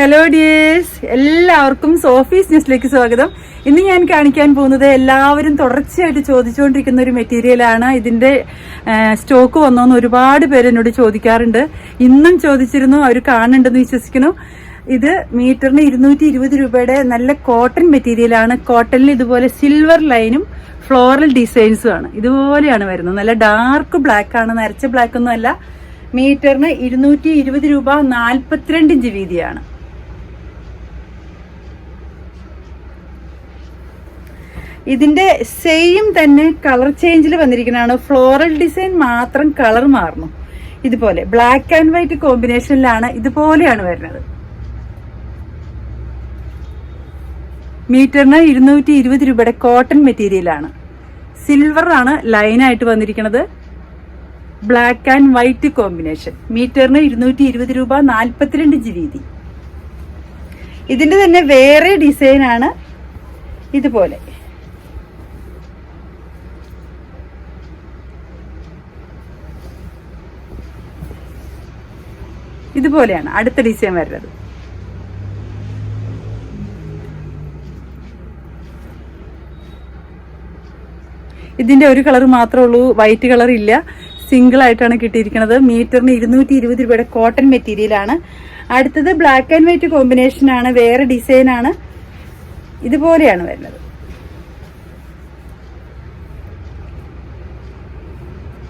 Hello dears എല്ലാവർക്കും Sophie's ന്യൂസിലേക്ക് സ്വാഗതം. ഇന്ന് ഞാൻ കാണിക്കാൻ പോകുന്നത് എല്ലാവരും തുടർച്ചയായിട്ട് ചോദിച്ചുകൊണ്ടിരിക്കുന്ന ഒരു മെറ്റീരിയലാണ് ഇതിന്റെ സ്റ്റോക്ക് വന്നോന്ന് ഒരുപാട് പേര് എന്നോട് ചോദിക്കാറുണ്ട്. ഇന്നും ചോദിച്ചിരുന്നു അവർ കാണുന്നുണ്ടെന്ന് വിശ്വസിക്കുന്നു. ഇത് മീറ്ററിന് ഇരുന്നൂറ്റി ഇരുപത് രൂപയുടെ നല്ല കോട്ടൺ മെറ്റീരിയലാണ് കോട്ടണിൽ ഇതുപോലെ സിൽവർ ലൈനും ഫ്ലോറൽ ഡിസൈൻസും ആണ്. ഇതുപോലെയാണ് വരുന്നത്. നല്ല ഡാർക്ക് ബ്ലാക്ക് ആണ്. നരച്ച ബ്ലാക്ക് ഒന്നും അല്ല മീറ്ററിന് ഇരുന്നൂറ്റി ഇരുപത് രൂപ നാൽപ്പത്തിരണ്ട് ഇഞ്ച് വീതിയാണ്. ഇതിന്റെ സെയിം തന്നെ കളർ ചേഞ്ചിൽ വന്നിരിക്കുന്നതാണ്. ഫ്ലോറൽ ഡിസൈൻ മാത്രം കളർ മാറുന്നു. ഇതുപോലെ ബ്ലാക്ക് ആൻഡ് വൈറ്റ് കോമ്പിനേഷനിലാണ് ഇതുപോലെയാണ് വരുന്നത്. മീറ്ററിന് ഇരുന്നൂറ്റി ഇരുപത് രൂപയുടെ കോട്ടൺ മെറ്റീരിയലാണ് സിൽവർ ആണ് ലൈനായിട്ട് വന്നിരിക്കുന്നത്. ബ്ലാക്ക് ആൻഡ് വൈറ്റ് കോമ്പിനേഷൻ മീറ്ററിന് ഇരുന്നൂറ്റി ഇരുപത് രൂപ നാൽപ്പത്തിരണ്ട് ഇഞ്ച് വീതി. ഇതിന്റെ തന്നെ വേറെ ഡിസൈനാണ് ഇതുപോലെ ഇതുപോലെയാണ് അടുത്ത ഡിസൈൻ വരുന്നത്. ഇതിന്റെ ഒരു കളർ മാത്രമേ ഉള്ളൂ വൈറ്റ് കളർ ഇല്ല. സിംഗിൾ ആയിട്ടാണ് കിട്ടിയിരിക്കുന്നത്. മീറ്ററിന് ഇരുന്നൂറ്റി ഇരുപത് രൂപയുടെ കോട്ടൺ മെറ്റീരിയലാണ് അടുത്തത് ബ്ലാക്ക് ആൻഡ് വൈറ്റ് കോമ്പിനേഷൻ ആണ്. വേറെ ഡിസൈനാണ് ഇതുപോലെയാണ് വരുന്നത്.